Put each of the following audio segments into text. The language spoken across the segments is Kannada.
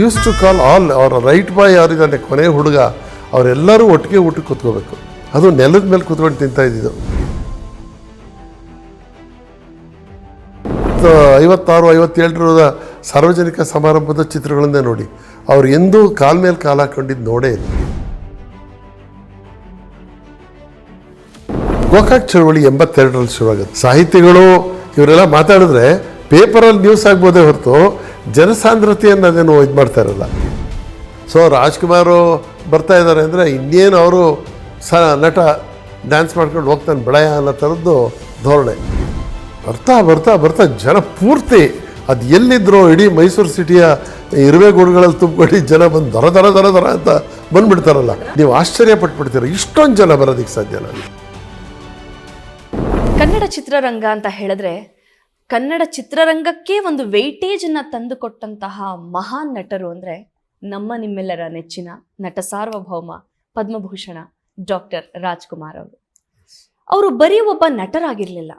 ಯೂಸ್ ಟು ಕಾಲ್ ಆಲ್ ಅವರ ರೈಟ್ ಬಾಯ್ ಯಾರಿದ್ದಾನೆ ಕೊನೆ ಹುಡುಗ, ಅವರೆಲ್ಲರೂ ಒಟ್ಟಿಗೆ ಊಟಕ್ಕೆ ಕೂತ್ಕೋಬೇಕು. ಅದು ನೆಲದ ಮೇಲೆ ಕೂತ್ಕೊಂಡು ತಿಂತಾ ಇದ್ದಿದ್ದು. ಐವತ್ತಾರು ಐವತ್ತೇಳರ ಸಾರ್ವಜನಿಕ ಸಮಾರಂಭದ ಚಿತ್ರಗಳನ್ನೇ ನೋಡಿ, ಅವ್ರು ಎಂದೂ ಕಾಲ್ ಮೇಲೆ ಕಾಲು ಹಾಕೊಂಡಿದ್ದು ನೋಡೇ ಇಲ್ಲ. ಗೋಕಾಕ್ ಚಳವಳಿ ಎಂಬತ್ತೆರಡರಲ್ಲಿ ಶುರುವಾಗುತ್ತೆ. ಸಾಹಿತಿಗಳು ಇವರೆಲ್ಲ ಮಾತಾಡಿದ್ರೆ ಪೇಪರಲ್ಲಿ ನ್ಯೂಸ್ ಆಗ್ಬೋದೇ ಹೊರತು ಜನಸಾಂದ್ರತೆಯನ್ನು ಅದೇನು ಇದು ಮಾಡ್ತಾ ಇರಲ್ಲ. ಸೊ ರಾಜ್ಕುಮಾರ್ ಬರ್ತಾ ಇದ್ದಾರೆ ಅಂದರೆ ಇನ್ನೇನು ಅವರು ಸ ನಟ ಡ್ಯಾನ್ಸ್ ಮಾಡ್ಕೊಂಡು ಹೋಗ್ತಾನೆ ಬೆಳೆಯ ಅನ್ನೋ ಥರದ್ದು ಧೋರಣೆ. ಬರ್ತಾ ಬರ್ತಾ ಬರ್ತಾ ಜನ ಪೂರ್ತಿ ಅದು ಎಲ್ಲಿದ್ರು ಇಡೀ ಮೈಸೂರು ಸಿಟಿಯ ಇರುವೆ ಗೂಡುಗಳಲ್ಲಿ ತುಂಬಿಕೊಂಡು ಜನ ಬಂದು ದರ ದರ ದರ ದರ ಅಂತ ಬಂದ್ಬಿಡ್ತಾರಲ್ಲ. ನೀವು ಆಶ್ಚರ್ಯ ಪಟ್ಬಿಡ್ತೀರ ಇಷ್ಟೊಂದು ಜನ ಬರೋದಕ್ಕೆ ಸಾಧ್ಯ ಕನ್ನಡ ಚಿತ್ರರಂಗ ಅಂತ ಹೇಳಿದ್ರೆ ಕನ್ನಡ ಚಿತ್ರರಂಗಕ್ಕೆ ಒಂದು ವೆಯ್ಟೇಜನ್ನು ತಂದುಕೊಟ್ಟಂತಹ ಮಹಾನ್ ನಟರು ಅಂದರೆ ನಮ್ಮ ನಿಮ್ಮೆಲ್ಲರ ನೆಚ್ಚಿನ ನಟ ಸಾರ್ವಭೌಮ ಪದ್ಮಭೂಷಣ ಡಾಕ್ಟರ್ ರಾಜ್ಕುಮಾರ್ ಅವರು. ಅವರು ಬರೀ ಒಬ್ಬ ನಟರಾಗಿರಲಿಲ್ಲ.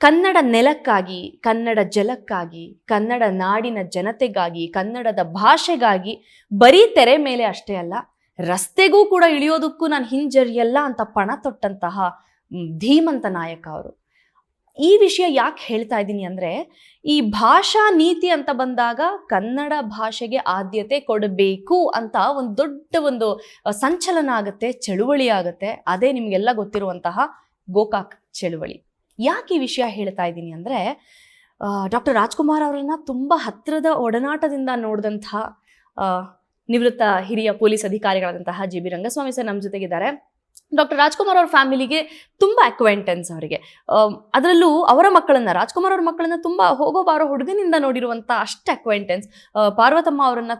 ಕನ್ನಡ ನೆಲಕ್ಕಾಗಿ, ಕನ್ನಡ ಜಲಕ್ಕಾಗಿ, ಕನ್ನಡ ನಾಡಿನ ಜನತೆಗಾಗಿ, ಕನ್ನಡದ ಭಾಷೆಗಾಗಿ ಬರೀ ತೆರೆ ಮೇಲೆ ಅಷ್ಟೇ ಅಲ್ಲ, ರಸ್ತೆಗೂ ಕೂಡ ಇಳಿಯೋದಕ್ಕೂ ನಾನು ಹಿಂಜರಿಯಲ್ಲ ಅಂತ ಪಣ ತೊಟ್ಟಂತಹ ಧೀಮಂತ ನಾಯಕ ಅವರು. ಈ ವಿಷಯ ಯಾಕೆ ಹೇಳ್ತಾ ಇದ್ದೀನಿ ಅಂದರೆ, ಈ ಭಾಷಾ ನೀತಿ ಅಂತ ಬಂದಾಗ ಕನ್ನಡ ಭಾಷೆಗೆ ಆದ್ಯತೆ ಕೊಡಬೇಕು ಅಂತ ಒಂದು ದೊಡ್ಡ ಒಂದು ಸಂಚಲನ ಆಗುತ್ತೆ, ಚಳುವಳಿ ಆಗುತ್ತೆ. ಅದೇ ನಿಮಗೆಲ್ಲ ಗೊತ್ತಿರುವಂತಹ ಗೋಕಾಕ್ ಚಳುವಳಿ. ಯಾಕೆ ಈ ವಿಷಯ ಹೇಳ್ತಾ ಇದ್ದೀನಿ ಅಂದರೆ ಡಾಕ್ಟರ್ ರಾಜ್ಕುಮಾರ್ ಅವರನ್ನ ತುಂಬ ಹತ್ತಿರದ ಒಡನಾಟದಿಂದ ನೋಡಿದಂತಹ ನಿವೃತ್ತ ಹಿರಿಯ ಪೊಲೀಸ್ ಅಧಿಕಾರಿಗಳಾದಂತಹ ಜಿ ಬಿ ರಂಗಸ್ವಾಮಿ ಸರ್ ನಮ್ಮ ಜೊತೆಗಿದ್ದಾರೆ. ಡಾಕ್ಟರ್ ರಾಜ್ಕುಮಾರ್ ಅವ್ರ ಫ್ಯಾಮಿಲಿಗೆ ತುಂಬ ಅಕ್ವೆಂಟೆನ್ಸ್ ಅವರಿಗೆ. ಅದರಲ್ಲೂ ಅವರ ಮಕ್ಕಳನ್ನ, ರಾಜ್ಕುಮಾರ್ ಅವ್ರ ಮಕ್ಕಳನ್ನ ತುಂಬ ಹೋಗೋ ಬಾರೋ ಹುಡುಗನಿಂದ ನೋಡಿರುವಂಥ ಅಷ್ಟು ಅಕ್ವೆಂಟೆನ್ಸ್ ಪಾರ್ವತಮ್ಮ ಅವರನ್ನು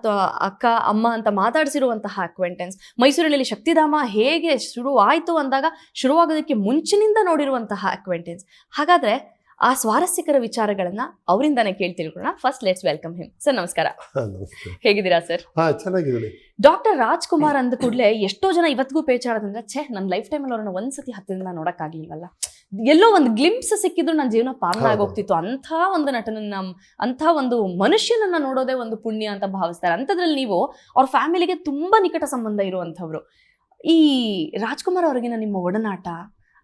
ಅಕ್ಕ, ಅಮ್ಮ ಅಂತ ಮಾತಾಡಿಸಿರುವಂತಹ ಅಕ್ವೆಂಟೆನ್ಸ್ ಮೈಸೂರಿನಲ್ಲಿ ಶಕ್ತಿಧಾಮ ಹೇಗೆ ಶುರು ಆಯಿತು ಅಂದಾಗ ಶುರುವಾಗೋದಕ್ಕೆ ಮುಂಚಿನಿಂದ ನೋಡಿರುವಂತಹ ಅಕ್ವೆಂಟೆನ್ಸ್ ಹಾಗಾದ್ರೆ ಆ ಸ್ವಾರಸ್ಯಕರ ವಿಚಾರಗಳನ್ನ ಅವರಿಂದಾನೇ ಕೇಳಿ ತಿಳ್ಕೊಳ್ಳೋಣ first let's welcome him sir ನಮಸ್ಕಾರ ಹೇಗಿದ್ದೀರಾ ಸರ್ ಚೆನ್ನಾಗಿದ್ದೀನಿ. ಡಾಕ್ಟರ್ ರಾಜ್ಕುಮಾರ್ ಅಂದ ಕೂಡಲೇ ಎಷ್ಟೋ ಜನ ಇವತ್ತಿಗೂ ಪೇಚಾಡೋದಂದ್ರೆ ಛೇ ನನ್ನ ಲೈಫ್ ಟೈಮಲ್ಲಿ ಅವ್ರನ್ನ ಒಂದ್ಸತಿ ಹತ್ತಿರದಿಂದ ನೋಡೋಕ್ಕಾಗ್ಲಿಲ್ವಲ್ಲ? ಎಲ್ಲೋ ಒಂದು ಗ್ಲಿಂಪ್ಸ್ ಸಿಕ್ಕಿದ್ರು ನನ್ನ ಜೀವನ ಹೌದು. ಆಗೋಗ್ತಿತ್ತು. ಅಂಥ ಒಂದು ನಟನನ್ನ ಅಂಥ ಒಂದು ಮನುಷ್ಯನನ್ನ ನೋಡೋದೇ ಒಂದು ಪುಣ್ಯ ಅಂತ ಭಾವಿಸ್ತಾರೆ. ಅಂಥದ್ರಲ್ಲಿ ನೀವು ಅವ್ರ ಫ್ಯಾಮಿಲಿಗೆ ತುಂಬಾ ನಿಕಟ ಸಂಬಂಧ ಇರುವಂಥವ್ರು. ಈ ರಾಜ್ಕುಮಾರ್ ಅವ್ರಿಗಿನ ನಿಮ್ಮ ಒಡನಾಟ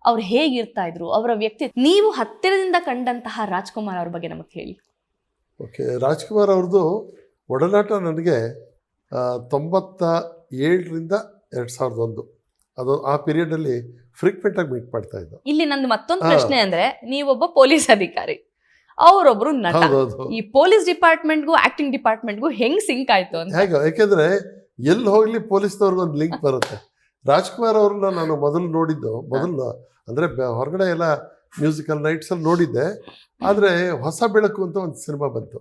ಅವ್ರು ಹೇಗಿರ್ತಾ ಇದ್ರು ಅವರ ವ್ಯಕ್ತಿ ನೀವು ಹತ್ತಿರದಿಂದ ಕಂಡಂತಹ ರಾಜ್ಕುಮಾರ್ ಅವ್ರ ಬಗ್ಗೆ ನಮಗೆ ಹೇಳಿ. ಓಕೆ ರಾಜ್ಕುಮಾರ್ ಅವ್ರದ್ದು ಒಡನಾಟ ನನಗೆ ತೊಂಬತ್ತ ಏಳರಿಂದ ಎರಡು ಸಾವಿರದ ಒಂದು. ಅದು ಆ ಪೀರಿಯಡಲ್ಲಿ ಫ್ರೀಕ್ವೆಂಟಾಗಿ ಮೀಟ್ ಮಾಡ್ತಾ ಇದ್ದೆ. ಇಲ್ಲಿ ನಂದು ಮತ್ತೊಂದು ಪ್ರಶ್ನೆ ಅಂದ್ರೆ ನೀವೊಬ್ಬ ಪೊಲೀಸ್ ಅಧಿಕಾರಿ. ಅವರೊಬ್ರು ನಟ. ಈ ಪೊಲೀಸ್ ಡಿಪಾರ್ಟ್ಮೆಂಟ್ಗೂ ಆಕ್ಟಿಂಗ್ ಡಿಪಾರ್ಟ್ಮೆಂಟ್ಗೂ ಹೆಂಗ್ ಸಿಂಕ್ ಆಯ್ತು ಅಂತ? ಹೇಗೆ ಯಾಕೆಂದರೆ ಎಲ್ಲಿ ಹೋಗಲಿ ಪೊಲೀಸ್ನವ್ರಿಗೆ ಒಂದು ಲಿಂಕ್ ಬರುತ್ತೆ. ರಾಜ್ಕುಮಾರ್ ಅವ್ರನ್ನ ನಾನು ಮೊದಲು ನೋಡಿದ್ದು ಮೊದಲು ಅಂದರೆ ಹೊರಗಡೆ ಎಲ್ಲ ಮ್ಯೂಸಿಕಲ್ ನೈಟ್ಸಲ್ಲಿ ನೋಡಿದ್ದೆ. ಆದರೆ ಹೊಸ ಬೆಳಕು ಅಂತ ಒಂದು ಸಿನಿಮಾ ಬಂತು.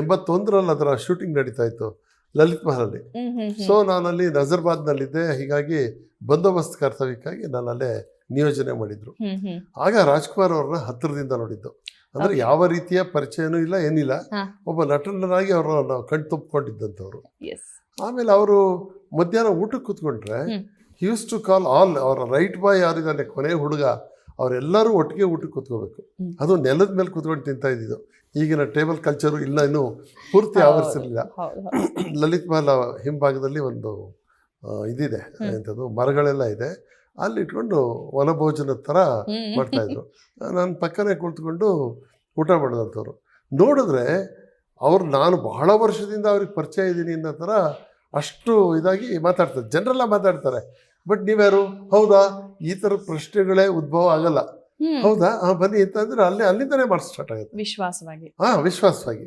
ಎಂಬತ್ತೊಂದರಲ್ಲಿ ಅದರ ಶೂಟಿಂಗ್ ನಡೀತಾ ಇತ್ತು ಲಲಿತ್ ಮಹಲಲ್ಲಿ. ಸೊ ನಾನಲ್ಲಿ ನಜರ್ಬಾದ್ನಲ್ಲಿದ್ದೆ. ಹೀಗಾಗಿ ಬಂದೋಬಸ್ತ್ ಕರ್ತವ್ಯಕ್ಕಾಗಿ ನಾನು ಅಲ್ಲೇ ನಿಯೋಜನೆ ಮಾಡಿದ್ರು. ಆಗ ರಾಜ್ಕುಮಾರ್ ಅವ್ರನ್ನ ಹತ್ತಿರದಿಂದ ನೋಡಿದ್ದು. ಅಂದ್ರೆ ಯಾವ ರೀತಿಯ ಪರಿಚಯನೂ ಇಲ್ಲ ಏನಿಲ್ಲ. ಒಬ್ಬ ನಟನರಾಗಿ ಅವ್ರನ್ನ ನಾವು ಕಣ್ ತುಂಬಿಕೊಂಡಿದ್ದಂಥವ್ರು ಎಸ್ ಆಮೇಲೆ ಅವರು ಮಧ್ಯಾಹ್ನ ಊಟಕ್ಕೆ ಕೂತ್ಕೊಂಡ್ರೆ. ಯೂಸ್ ಟು ಕಾಲ್ ಆಲ್ ಅವರ ರೈಟ್ ಬಾಯ್ ಯಾರಿದ್ದಾನೆ ಕೊನೆ ಹುಡುಗ ಅವರೆಲ್ಲರೂ ಒಟ್ಟಿಗೆ ಊಟಕ್ಕೆ ಕೂತ್ಕೋಬೇಕು. ಅದು ನೆಲದ ಮೇಲೆ ಕೂತ್ಕೊಂಡು ತಿಂತಾ ಇದ್ದಿದ್ದು. ಈಗಿನ ಟೇಬಲ್ ಕಲ್ಚರು ಇಲ್ಲ ಇನ್ನೂ ಪೂರ್ತಿ ಆವರಿಸಿರಲಿಲ್ಲ. ಲಲಿತ್ ಮಹಲ್ ಹಿಂಭಾಗದಲ್ಲಿ ಒಂದು ಇದಿದೆ. ಎಂಥದ್ದು ಮರಗಳೆಲ್ಲ ಇದೆ. ಅಲ್ಲಿ ಇಟ್ಕೊಂಡು ವನಭೋಜನದ ಥರ ಮಾಡ್ತಾ ಇದ್ರು. ನಾನು ಪಕ್ಕನೇ ಕುಳಿತುಕೊಂಡು ಊಟ ಮಾಡಿದಂಥವ್ರು. ನೋಡಿದ್ರೆ ಅವ್ರು ನಾನು ಬಹಳ ವರ್ಷದಿಂದ ಅವ್ರಿಗೆ ಪರಿಚಯ ಇದ್ದೀನಿ ಅನ್ನೋ ಥರ ಅಷ್ಟು ಇದಾಗಿ ಮಾತಾಡ್ತಾರೆ. ಜನರೆಲ್ಲ ಮಾತಾಡ್ತಾರೆ. ಬಟ್ ನೀವ್ಯಾರು? ಹೌದಾ? ಈ ತರ ಪ್ರಶ್ನೆಗಳೇ ಉದ್ಭವ ಆಗಲ್ಲ. ಹೌದಾ? ಹಾಂ ಬನ್ನಿ ಅಂತಂದ್ರೆ ಅಲ್ಲಿ ಅಲ್ಲಿಂದನೇ ಮಾಡಿ ಸ್ಟಾರ್ಟ್ ಆಗುತ್ತೆ. ವಿಶ್ವಾಸವಾಗಿ. ಹಾ ವಿಶ್ವಾಸವಾಗಿ.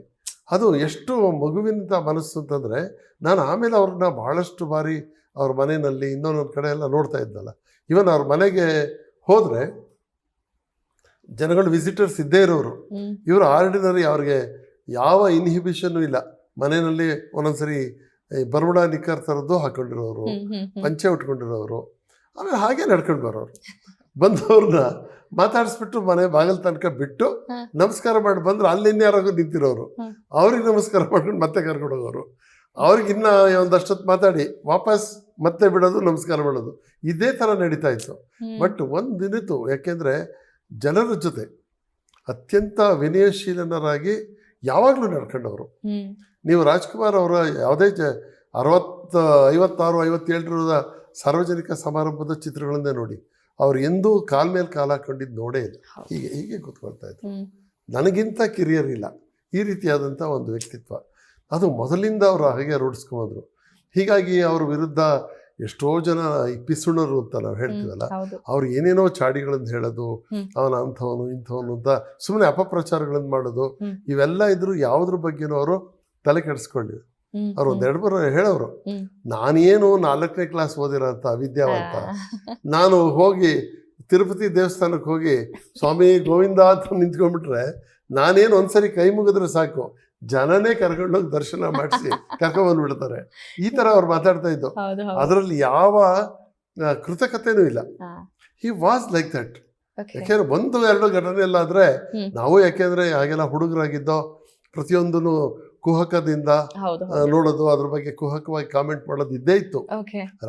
ಅದು ಎಷ್ಟು ಮಗುವಿನಿಂದ ಮನಸ್ಸು ಅಂತಂದ್ರೆ ನಾನು ಆಮೇಲೆ ಅವ್ರನ್ನ ಬಹಳಷ್ಟು ಬಾರಿ ಅವ್ರ ಮನೆಯಲ್ಲಿ ಇನ್ನೊಂದೊಂದು ಕಡೆ ಎಲ್ಲ ನೋಡ್ತಾ ಇದ್ದಲ್ಲ. ಇವನ್ ಅವ್ರ ಮನೆಗೆ ಹೋದ್ರೆ ಜನಗಳು ವಿಸಿಟರ್ಸ್ ಇದ್ದೇ ಇರೋರು. ಇವರು ಆರ್ಡಿನರಿ ಅವ್ರಿಗೆ ಯಾವ ಇನ್ಹಿಬಿಷನ್ ಇಲ್ಲ. ಮನೆಯಲ್ಲಿ ಒಂದೊಂದ್ಸರಿ ಈ ಬರ್ಮುಡಾ ನಿಕ್ಕರ್ ಥರದ್ದು ಹಾಕೊಂಡಿರೋರು. ಪಂಚೆ ಉಟ್ಕೊಂಡಿರೋರು. ಆಮೇಲೆ ಹಾಗೆ ನಡ್ಕೊಂಡು ಬರೋರು. ಬಂದವ್ರನ್ನ ಮಾತಾಡಿಸ್ಬಿಟ್ಟು ಮನೆ ಬಾಗಿಲ್ ತನಕ ಬಿಟ್ಟು ನಮಸ್ಕಾರ ಮಾಡಿ ಬಂದ್ರೆ ಅಲ್ಲಿ ಇನ್ಯಾರಾಗೂ ನಿಂತಿರೋರು. ಅವ್ರಿಗೆ ನಮಸ್ಕಾರ ಮಾಡ್ಕೊಂಡು ಮತ್ತೆ ಕರ್ಕೊಂಡು ಹೋಗೋರು. ಅವ್ರಿಗೆ ಇನ್ನ ಒಂದಷ್ಟೊತ್ತು ಮಾತಾಡಿ ವಾಪಸ್ ಮತ್ತೆ ಬಿಡೋದು ನಮಸ್ಕಾರ ಮಾಡೋದು. ಇದೇ ಥರ ನಡೀತಾ ಇತ್ತು. ಬಟ್ ಒಂದು ದಿನಿತು ಯಾಕೆಂದರೆ ಜನರ ಜೊತೆ ಅತ್ಯಂತ ವಿನಯಶೀಲನರಾಗಿ ಯಾವಾಗಲೂ ನಡ್ಕೊಂಡವರು. ನೀವು ರಾಜ್ಕುಮಾರ್ ಅವರ ಯಾವುದೇ ಜ ಅರವತ್ತು ಐವತ್ತಾರು ಐವತ್ತೇಳರ ಸಾರ್ವಜನಿಕ ಸಮಾರಂಭದ ಚಿತ್ರಗಳನ್ನೇ ನೋಡಿ ಅವ್ರು ಎಂದೂ ಕಾಲ್ ಮೇಲೆ ಕಾಲ ಹಾಕೊಂಡಿದ್ದು ನೋಡೇ ಇಲ್ಲ. ಹೀಗೆ ಹೀಗೆ ಕೂತ್ಕೊಳ್ತಾ ಇದ್ರು ನನಗಿಂತ ಕಿರಿಯರ್ ಇಲ್ಲ. ಈ ರೀತಿಯಾದಂಥ ಒಂದು ವ್ಯಕ್ತಿತ್ವ. ಅದು ಮೊದಲಿಂದ ಅವರು ಹಾಗೆ ರೂಢಿಸ್ಕೊಂಬಂದರು. ಹೀಗಾಗಿ ಅವ್ರ ವಿರುದ್ಧ ಎಷ್ಟೋ ಜನ ಇಪ್ಪಿಸುಣರು ಪಿಸುಣರು ಅಂತ ನಾವು ಹೇಳ್ತೀವಲ್ಲ ಅವ್ರು ಏನೇನೋ ಚಾಡಿಗಳನ್ನು ಹೇಳೋದು. ಅವನ ಅಂಥವನು ಇಂಥವನು ಅಂತ ಸುಮ್ಮನೆ ಅಪಪ್ರಚಾರಗಳನ್ನು ಮಾಡೋದು. ಇವೆಲ್ಲ ಇದ್ರು ಯಾವುದ್ರ ಬಗ್ಗೆನೂ ಅವರು ತಲೆ ಕೆಡಿಸ್ಕೊಂಡಿದ್ರು ಅವ್ರು. ಒಂದೆರಡು ಬರೋ ಹೇಳೋರು. ನಾನೇನು ನಾಲ್ಕನೇ ಕ್ಲಾಸ್ ಓದಿರೋಂಥ ವಿದ್ಯಾವಂತ ನಾನು ಹೋಗಿ ತಿರುಪತಿ ದೇವಸ್ಥಾನಕ್ಕೆ ಹೋಗಿ ಸ್ವಾಮಿ ಗೋವಿಂದ ಅಂತ ನಿಂತ್ಕೊಂಡ್ಬಿಟ್ರೆ ನಾನೇನು ಒಂದ್ಸರಿ ಕೈ ಮುಗಿದ್ರೆ ಸಾಕು. ಜನನೇ ಕರ್ಕೊಂಡೋಗಿ ದರ್ಶನ ಮಾಡಿಸಿ ಕರ್ಕೊಂಡ್ಬಂದ್ಬಿಡ್ತಾರೆ ಈ ತರ ಅವ್ರು ಮಾತಾಡ್ತಾ ಇದ್ದು. ಅದರಲ್ಲಿ ಯಾವ ಕೃತಕತೆನೂ ಇಲ್ಲ. ಹಿ. Was like that. ಯಾಕೆಂದ್ರೆ ಒಂದು ಎರಡು ಘಟನೆ ಎಲ್ಲ ಆದ್ರೆ ನಾವು ಯಾಕೆಂದ್ರೆ ಹಾಗೆಲ್ಲ ಹುಡುಗರಾಗಿದ್ದೋ ಪ್ರತಿಯೊಂದೂ ಕುಹಕದಿಂದ ನೋಡೋದು ಅದ್ರ ಬಗ್ಗೆ ಕುಹಕವಾಗಿ ಕಾಮೆಂಟ್ ಮಾಡೋದು ಇದ್ದೇ ಇತ್ತು.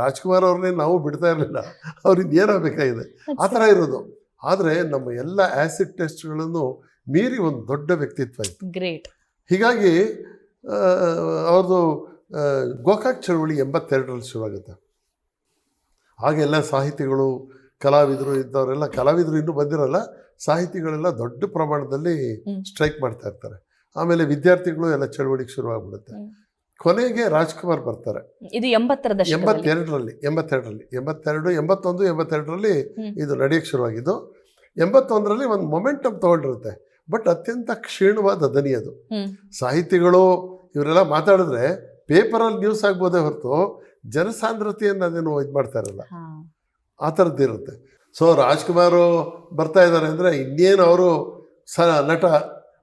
ರಾಜ್ಕುಮಾರ್ ಅವ್ರನ್ನೇ ನಾವು ಬಿಡ್ತಾ ಇರಲಿಲ್ಲ. ಅವ್ರಿಂದ ಏನಾಗಬೇಕಾಗಿದೆ? ಆ ಥರ ಇರೋದು. ಆದರೆ ನಮ್ಮ ಎಲ್ಲ ಆ್ಯಸಿಡ್ ಟೆಸ್ಟ್ಗಳನ್ನು ಮೀರಿ ಒಂದು ದೊಡ್ಡ ವ್ಯಕ್ತಿತ್ವ ಇತ್ತು. ಗ್ರೇಟ್ ಹೀಗಾಗಿ ಅವ್ರದ್ದು ಗೋಕಾಕ್ ಚಳವಳಿ ಎಂಬತ್ತೆರಡರಲ್ಲಿ ಶುರುವಾಗುತ್ತೆ. ಹಾಗೆಲ್ಲ ಸಾಹಿತಿಗಳು ಕಲಾವಿದರು ಇದ್ದವರೆಲ್ಲ ಕಲಾವಿದರು ಇನ್ನೂ ಬಂದಿರಲ್ಲ ಸಾಹಿತಿಗಳೆಲ್ಲ ದೊಡ್ಡ ಪ್ರಮಾಣದಲ್ಲಿ ಸ್ಟ್ರೈಕ್ ಮಾಡ್ತಾ ಇರ್ತಾರೆ. ಆಮೇಲೆ ವಿದ್ಯಾರ್ಥಿಗಳು ಎಲ್ಲ ಚಳವಳಿಗೆ ಶುರುವಾಗ್ಬಿಡುತ್ತೆ. ಕೊನೆಗೆ ರಾಜ್ಕುಮಾರ್ ಬರ್ತಾರೆ. ಇದು ಎಂಬತ್ತರ ಎಂಬತ್ತೆರಡರಲ್ಲಿ ಎಂಬತ್ತೆರಡರಲ್ಲಿ ಎಂಬತ್ತೆರಡು ಎಂಬತ್ತೊಂದು ಎಂಬತ್ತೆರಡರಲ್ಲಿ. ಇದು ನಡೆಯಕ್ಕೆ ಶುರುವಾಗಿದ್ದು ಎಂಬತ್ತೊಂದರಲ್ಲಿ ಒಂದು ಮೊಮೆಂಟಮ್ ತಗೊಂಡಿರುತ್ತೆ. ಬಟ್ ಅತ್ಯಂತ ಕ್ಷೀಣವಾದ ದನಿ ಅದು. ಸಾಹಿತಿಗಳು ಇವರೆಲ್ಲ ಮಾತಾಡಿದ್ರೆ ಪೇಪರಲ್ಲಿ ನ್ಯೂಸ್ ಆಗ್ಬೋದೇ ಹೊರತು ಜನಸಾಂದ್ರತೆಯನ್ನು ಅದೇನು ಇದು ಮಾಡ್ತಾ ಇರಲ್ಲ. ಆ ಥರದ್ದು ಇರುತ್ತೆ. ಸೊ ರಾಜ್ಕುಮಾರು ಬರ್ತಾ ಇದ್ದಾರೆ ಅಂದರೆ ಇನ್ನೇನು ಅವರು ಸ ನಟ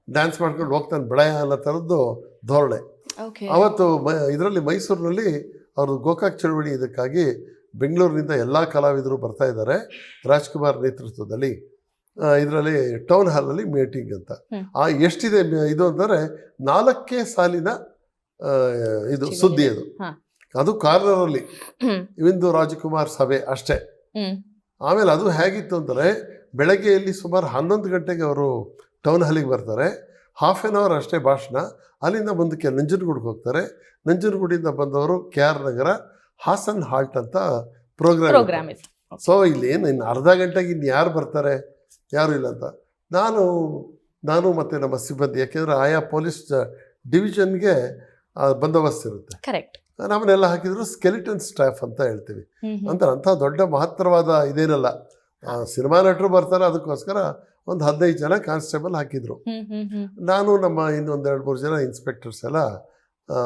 ಡ್ಯಾನ್ಸ್ ಮಾಡ್ಕೊಂಡು ಹೋಗ್ತಾನೆ ಬೆಳೆಯ ಅನ್ನೋ ಥರದ್ದು ಧೋರಣೆ. ಅವತ್ತು ಮ ಇದರಲ್ಲಿ ಮೈಸೂರಿನಲ್ಲಿ ಅವರು ಗೋಕಾಕ್ ಚಳವಳಿ ಇದಕ್ಕಾಗಿ ಬೆಂಗಳೂರಿನಿಂದ ಎಲ್ಲ ಕಲಾವಿದರು ಬರ್ತಾ ಇದ್ದಾರೆ ರಾಜ್ಕುಮಾರ್ ನೇತೃತ್ವದಲ್ಲಿ. ಇದರಲ್ಲಿ ಟೌನ್ ಹಾಲಲ್ಲಿ ಮೀಟಿಂಗ್ ಅಂತ. ಆ ಎಷ್ಟಿದೆ ಇದು ಅಂದರೆ ನಾಲ್ಕೇ ಸಾಲಿನ ಇದು ಸುದ್ದಿ ಅದು. ಅದು ಕಾರ್ನರಲ್ಲಿ. ಇವಿಂದು ರಾಜಕುಮಾರ್ ಸಭೆ ಅಷ್ಟೇ. ಆಮೇಲೆ ಅದು ಹೇಗಿತ್ತು ಅಂದರೆ ಬೆಳಗ್ಗೆಯಲ್ಲಿ ಸುಮಾರು ಹನ್ನೊಂದು ಗಂಟೆಗೆ ಅವರು ಟೌನ್ ಹಾಲಿಗೆ ಬರ್ತಾರೆ. ಹಾಫ್ ಆನ್ ಅವರ್ ಅಷ್ಟೇ ಭಾಷಣ. ಅಲ್ಲಿಂದ ಮುಂದಕ್ಕೆ ನಂಜನಗೂಡಿಗೆ ಹೋಗ್ತಾರೆ. ನಂಜನಗೂಡಿಂದ ಬಂದವರು K R Nagar Hassan halt ಅಂತ ಪ್ರೋಗ್ರಾಮ್ ಸೊ ಇಲ್ಲಿ ಏನು ಇನ್ನು ಅರ್ಧ ಗಂಟೆಗೆ ಇನ್ನು ಯಾರು ಬರ್ತಾರೆ? ಯಾರು ಇಲ್ಲ ಅಂತ. ನಾನು ನಾನು ಮತ್ತು ನಮ್ಮ ಸಿಬ್ಬಂದಿ ಯಾಕೆಂದರೆ ಆಯಾ ಪೊಲೀಸ್ ಡಿವಿಷನ್ಗೆ ಬಂದೋಬಸ್ತ್ ಇರುತ್ತೆ. ಕರೆಕ್ಟ್ ನಮ್ಮನ್ನೆಲ್ಲ ಹಾಕಿದ್ರು ಸ್ಕೆಲಿಟನ್ ಸ್ಟಾಫ್ ಅಂತ ಹೇಳ್ತೀವಿ. ಅಂತ ಅಂಥ ದೊಡ್ಡ ಮಹತ್ತರವಾದ ಇದೇನಲ್ಲ. ಆ, ಸಿನಿಮಾ ನಟರು ಬರ್ತಾರೆ ಅದಕ್ಕೋಸ್ಕರ ಒಂದು ಹದಿನೈದು ಜನ ಕಾನ್ಸ್ಟೇಬಲ್ ಹಾಕಿದ್ರು. ನಾನು ನಮ್ಮ ಇನ್ನೊಂದು ಎರಡು ಮೂರು ಜನ ಇನ್ಸ್ಪೆಕ್ಟರ್ಸ್ ಎಲ್ಲ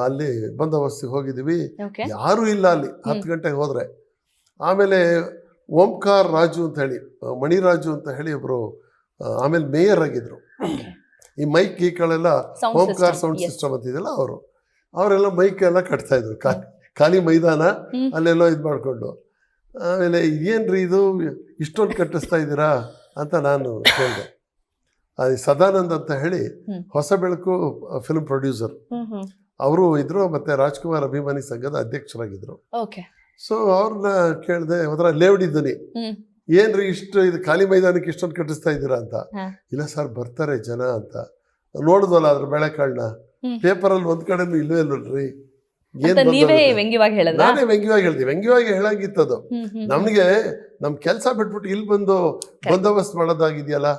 ಅಲ್ಲಿ ಬಂದೋಬಸ್ತಿಗೆ ಹೋಗಿದ್ದೀವಿ. ಓಕೆ ಯಾರೂ ಇಲ್ಲ ಅಲ್ಲಿ. ಹತ್ತು ಗಂಟೆಗೆ ಹೋದರೆ. ಆಮೇಲೆ ಓಂಕಾರ್ ರಾಜು ಅಂತ ಹೇಳಿ ಮಣಿರಾಜು ಅಂತ ಹೇಳಿ ಒಬ್ಬರು ಆಮೇಲೆ ಮೇಯರ್ ಆಗಿದ್ರು. ಈ ಮೈಕ್ ಗೀಕಳೆಲ್ಲ ಓಂಕಾರ್ ಸೌಂಡ್ ಸಿಸ್ಟಮ್ ಅಂತಿದೆಯಲ್ಲ ಅವರು. ಅವರೆಲ್ಲ ಮೈಕ್ ಎಲ್ಲ ಕಟ್ತಾ ಇದ್ರು. ಖಾಲಿ ಖಾಲಿ ಮೈದಾನ. ಅಲ್ಲೆಲ್ಲೋ ಇದು ಮಾಡಿಕೊಂಡು ಆಮೇಲೆ ಏನ್ರಿ ಇದು? ಇಷ್ಟೊಂದು ಕಟ್ಟಿಸ್ತಾ ಇದ್ದೀರಾ? ಅಂತ ನಾನು ಕೇಳಿದೆ ಅದು ಸದಾನಂದ್ ಅಂತ ಹೇಳಿ ಹೊಸ ಬೆಳಕು ಫಿಲ್ಮ್ ಪ್ರೊಡ್ಯೂಸರ್ ಅವರು ಇದ್ರು ಮತ್ತೆ ರಾಜ್ಕುಮಾರ್ ಅಭಿಮಾನಿ ಸಂಘದ ಅಧ್ಯಕ್ಷರಾಗಿದ್ರು. ಸೊ ಅವ್ರನ್ನ ಕೇಳಿದೆ ಅದರ ಲೇವ್ಡ್ ಇದ್ದೀನಿ. ಏನ್ರಿ ಇಷ್ಟು ಇದು ಖಾಲಿ ಮೈದಾನಕ್ಕೆ ಇಷ್ಟೊಂದು ಕಟ್ಟಿಸ್ತಾ ಇದ್ದೀರಾ ಅಂತ? ಇಲ್ಲ ಸರ್ ಬರ್ತಾರೆ ಜನ ಅಂತ. ನೋಡಿದ್ವಲ್ಲ ಅದ್ರ ಬೆಳೆಕಾಳನ್ನ. ಪೇಪರಲ್ಲಿ ಒಂದ್ ಕಡೆನೂ ಇಲ್ಲವೇ ಇಲ್ವಲ್ರಿ? ಅಂತ ನೀವೇ ಬಂದೋಗುತ್ತೆ? ವ್ಯಂಗ್ಯವಾಗಿ ಹೇಳಿದ್ರ ನಾನೇ ವ್ಯಂಗ್ಯವಾಗಿ ಹೇಳ್ತೀವಿ ವ್ಯಂಗ್ಯವಾಗಿ ಹೇಳಂಗಿತ್ತದು. ನಮ್ಗೆ ನಮ್ ಕೆಲ್ಸ ಬಿಟ್ಬಿಟ್ಟು ಇಲ್ಲಿ ಬಂದು ಬಂದೋಬಸ್ತ್ ಮಾಡೋದಾಗಿದೆಯಲ್ಲ?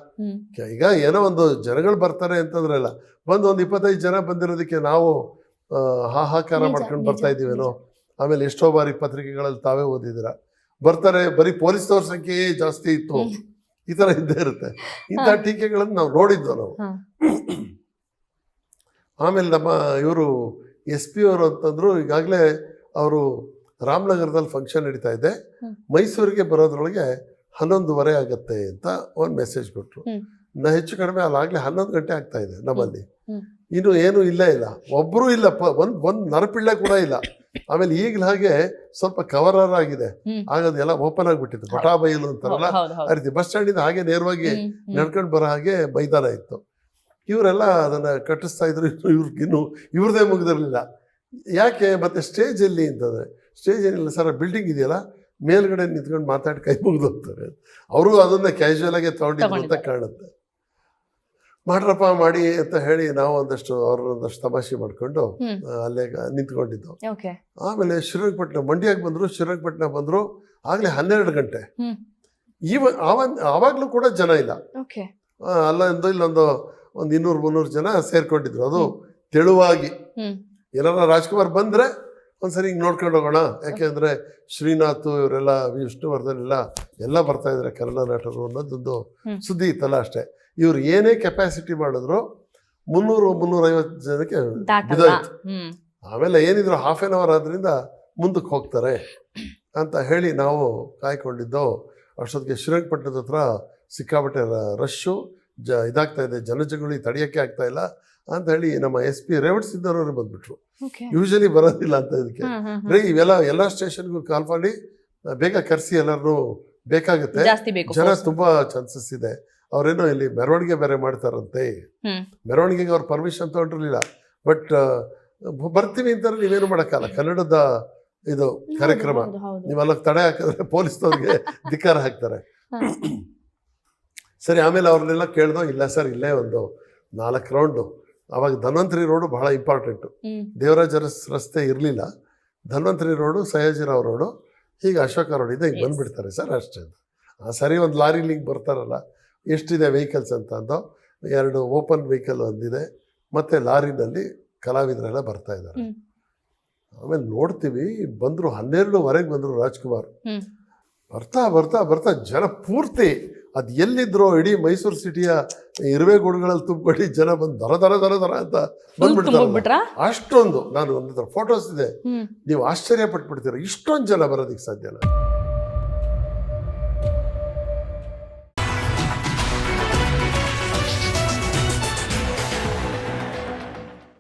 ಈಗ ಏನೋ ಒಂದು ಜನಗಳು ಬರ್ತಾರೆ ಅಂತಂದ್ರಲ್ಲ ಬಂದು ಒಂದು ಇಪ್ಪತ್ತೈದು ಜನ ಬಂದಿರೋದಕ್ಕೆ ನಾವು ಹಾಹಾಕಾರ ಮಾಡ್ಕೊಂಡು ಬರ್ತಾ ಇದೀವೇನೋ ಆಮೇಲೆ ಎಷ್ಟೋ ಬಾರಿ ಪತ್ರಿಕೆಗಳಲ್ಲಿ ತಾವೇ ಓದಿದಿರ ಬರ್ತಾರೆ ಬರೀ ಪೊಲೀಸ್ನವ್ರ ಸಂಖ್ಯೆಯೇ ಜಾಸ್ತಿ ಇತ್ತು. ಈ ತರ ಇದ್ದೇ ಇರುತ್ತೆ. ಇಂಥ. ಟೀಕೆಗಳನ್ನು ನಾವು ನೋಡಿದ್ವು ನಾವು. ಆಮೇಲೆ ನಮ್ಮ ಇವರು ಎಸ್ ಪಿ ಅವರು ಅಂತಂದ್ರು ಈಗಾಗಲೇ ಅವರು ರಾಮನಗರದಲ್ಲಿ ಫಂಕ್ಷನ್ ನಡೀತಾ ಇದೆ. ಮೈಸೂರಿಗೆ ಬರೋದ್ರೊಳಗೆ ಹನ್ನೊಂದುವರೆ ಆಗತ್ತೆ ಅಂತ ಒಂದು ಮೆಸೇಜ್ ಕೊಟ್ಟರು. ನಾ ಹೆಚ್ಚು ಕಡಿಮೆ ಅಲ್ಲಾಗಲೇ ಹನ್ನೊಂದು ಗಂಟೆ ಆಗ್ತಾ ಇದೆ ನಮ್ಮಲ್ಲಿ. ಇನ್ನು ಏನು ಇಲ್ಲ ಇಲ್ಲ. ಒಬ್ಬರೂ ಇಲ್ಲ ಒಂದು ಒಂದು ನರಪಿಳ್ಳೆ ಕೂಡ ಇಲ್ಲ. ಆಮೇಲೆ ಈಗಲ ಹಾಗೆ ಸ್ವಲ್ಪ ಕವರರ್ ಆಗಿದೆ. ಹಾಗಾದ್ರೆ ಆಗೋದೆಲ್ಲ ಓಪನ್ ಆಗಿಬಿಟ್ಟಿತ್ತು ಬಟಾ ಬಯಲು ಅಂತಾರಲ್ಲ ಆ ರೀತಿ ಬಸ್ ಸ್ಟ್ಯಾಂಡಿಂದ ಹಾಗೆ ನೇರವಾಗಿ. ನಡ್ಕೊಂಡು ಬರೋ ಹಾಗೆ ಮೈದಾನ ಇತ್ತು. ಇವರೆಲ್ಲ ಅದನ್ನ ಕಟ್ಟಿಸ್ತಾ ಇದ್ರು ಇವ್ರಿಗಿನ್ನು ಇವ್ರದೇ ಮುಗಿದಿರಲಿಲ್ಲ. ಯಾಕೆ ಮತ್ತೆ ಸ್ಟೇಜ್ ಅಂತಂದರೆ ಅಂತಂದ್ರೆ ಸ್ಟೇಜ್ ಏನಿಲ್ಲ ಸರ್ ಬಿಲ್ಡಿಂಗ್ ಇದೆಯಲ್ಲ ಮೇಲ್ಗಡೆ ನಿಂತ್ಕೊಂಡು ಮಾತಾಡಿ ಕೈ ಮುಗಿದು ಹೋಗ್ತಾರೆ. ಅವರು ಅದನ್ನ ಕ್ಯಾಶುವಲ್ ಆಗಿ ತಗೊಂಡಿದ್ರು ಅಂತ ಕಾಣುತ್ತೆ. ಮಾಡ್ರಪ್ಪ ಮಾಡಿ ಅಂತ ಹೇಳಿ ನಾವು ಒಂದಷ್ಟು ಅವ್ರ ಒಂದಷ್ಟು ತಮಾಷೆ ಮಾಡ್ಕೊಂಡು ಅಲ್ಲೇ ನಿಂತ್ಕೊಂಡಿದ್ದು. ಆಮೇಲೆ ಶ್ರೀರಂಗಪಟ್ಟಣ ಮಂಡ್ಯಕ್ಕೆ ಬಂದರು ಶ್ರೀರಂಗಪಟ್ಟಣ ಬಂದರು ಆಗಲೇ ಹನ್ನೆರಡು ಗಂಟೆ. ಈವ ಆವಾಗ ಆವಾಗಲೂ ಕೂಡ ಜನ ಇಲ್ಲ. ಅಲ್ಲ ಎಂದು ಅಲ್ಲೊಂದು ಇಲ್ಲೊಂದು ಒಂದು ಇನ್ನೂರು ಮುನ್ನೂರು ಜನ ಸೇರ್ಕೊಂಡಿದ್ರು. ಅದು ತೆಳುವಾಗಿ. ಎಲ್ಲರ ಏನಾರ ರಾಜ್ಕುಮಾರ್ ಬಂದರೆ ಒಂದ್ಸರಿ ಹಿಂಗೆ ನೋಡ್ಕೊಂಡು ಹೋಗೋಣ. ಯಾಕೆಂದ್ರೆ ಶ್ರೀನಾಥ್ ಇವರೆಲ್ಲ ವಿಷ್ಣುವರ್ಧನ್ ಎಲ್ಲ ಎಲ್ಲ ಬರ್ತಾ ಇದ್ದಾರೆ ಕನ್ನಡ ನಟರು ಅನ್ನೋದೊಂದು ಸುದ್ದಿ ಇತ್ತಲ್ಲ ಅಷ್ಟೇ. ಇವ್ರು ಏನೇ ಕೆಪಾಸಿಟಿ ಮಾಡಿದ್ರು ಮುನ್ನೂರು ಮುನ್ನೂರೈವತ್ತು ಜನಕ್ಕೆ ಇದಾಯ್ತು ಆಮೇಲೆ ಏನಿದ್ರು ಹಾಫ್ ಆನ್ ಅವರ್ ಆದ್ರಿಂದ ಮುಂದಕ್ಕೆ ಹೋಗ್ತಾರೆ ಅಂತ ಹೇಳಿ ನಾವು ಕಾಯ್ಕೊಂಡಿದ್ದು ಅಷ್ಟೊತ್ತಿಗೆ ಶ್ರೀರಂಗಪಟ್ಟಣದ ಹತ್ರ ಸಿಕ್ಕಾಪಟ್ಟೆ ರಶ್ಶು ಜ ಇದಾಗ್ತಾ ಇದೆ ಜನಜಂಗುಳಿ ತಡೆಯೋಕ್ಕೆ ಆಗ್ತಾ ಇಲ್ಲ ಅಂತ ಹೇಳಿ ನಮ್ಮ ಎಸ್ ಪಿ ರೇವಣ್ ಸಿದ್ದರವರು ಬಂದ್ಬಿಟ್ರು ಯೂಶಲಿ ಬರೋದಿಲ್ಲ ಅಂತ ಇದಕ್ಕೆ. ರೀ ಇವೆಲ್ಲ ಎಲ್ಲ ಸ್ಟೇಷನ್ಗೂ ಕಾಲ್ ಮಾಡಿ ಬೇಗ ಕರೆಸಿ ಎಲ್ಲರೂ ಬೇಕಾಗುತ್ತೆ. ಜನ ತುಂಬಾ ಚಾನ್ಸಸ್ ಇದೆ. ಅವರೇನೋ ಇಲ್ಲಿ ಮೆರವಣಿಗೆ ಬೇರೆ ಮಾಡ್ತಾರಂತೆ. ಮೆರವಣಿಗೆಗೆ ಅವ್ರು ಪರ್ಮಿಷನ್ ತಗೊಂಡಿರ್ಲಿಲ್ಲ. ಬಟ್ ಬರ್ತೀವಿ ಅಂತಾರೆ ನೀವೇನು ಮಾಡೋಕ್ಕಲ್ಲ. ಕನ್ನಡದ ಇದು ಕಾರ್ಯಕ್ರಮ. ನೀವೆಲ್ಲ ತಡೆ ಹಾಕಿದ್ರೆ ಪೊಲೀಸ್ನವ್ರಿಗೆ ಧಿಕ್ಕಾರ ಹಾಕ್ತಾರೆ. ಸರಿ ಆಮೇಲೆ ಅವ್ರನ್ನೆಲ್ಲ ಕೇಳ್ದೋ ಇಲ್ಲ ಸರ್ ಇಲ್ಲೇ ಒಂದು ನಾಲ್ಕು ರೌಂಡು ಅವಾಗ ಧನ್ವಂತರಿ ರೋಡು ಬಹಳ ಇಂಪಾರ್ಟೆಂಟು ದೇವರಾಜ ರಸ್- ರಸ್ತೆ ಇರಲಿಲ್ಲ. ಧನ್ವಂತರಿ ರೋಡು ಸಯಾಜಿರಾವ್ ರೋಡು ಹೀಗೆ ಅಶೋಕ ರೋಡ್ ಇದೆ ಈಗ ಬಂದುಬಿಡ್ತಾರೆ ಸರ್ ಅಷ್ಟೇ. ಸರಿ ಒಂದು ಲಾರಿ ಲಿಂಕ್ ಬರ್ತಾರಲ್ಲ ಎಷ್ಟಿದೆ ವೆಹಿಕಲ್ಸ್ ಅಂತ ಅಂದು ಎರಡು ಓಪನ್ ವೆಹಿಕಲ್ ಒಂದಿದೆ ಮತ್ತು ಲಾರಿನಲ್ಲಿ ಕಲಾವಿದರೆಲ್ಲ ಬರ್ತಾ ಇದ್ದಾರೆ. ಆಮೇಲೆ ನೋಡ್ತೀವಿ ಬಂದರು ಹನ್ನೆರಡುವರೆಗೆ ಬಂದರು ರಾಜ್ಕುಮಾರ್. ಬರ್ತಾ ಬರ್ತಾ ಬರ್ತಾ ಜನ ಪೂರ್ತಿ ಅದು ಎಲ್ಲಿದ್ರೋ ಇಡೀ ಮೈಸೂರು ಸಿಟಿಯ ಇರುವೆ ಗೂಡುಗಳಲ್ಲಿ ತುಂಬಿಕೊಂಡು ಜನ ಬಂದು ದರ ದರ ದರ ದರ ಅಂತ ಬಂದ್ಬಿಡ್ತಾರೆ ಅಷ್ಟೊಂದು. ನಾನು ಒಂದು ಫೋಟೋಸ್ ಇದೆ. ನೀವು ಆಶ್ಚರ್ಯ ಪಟ್ಬಿಡ್ತೀರ ಇಷ್ಟೊಂದು ಜನ ಬರೋದಕ್ಕೆ ಸಾಧ್ಯನಾ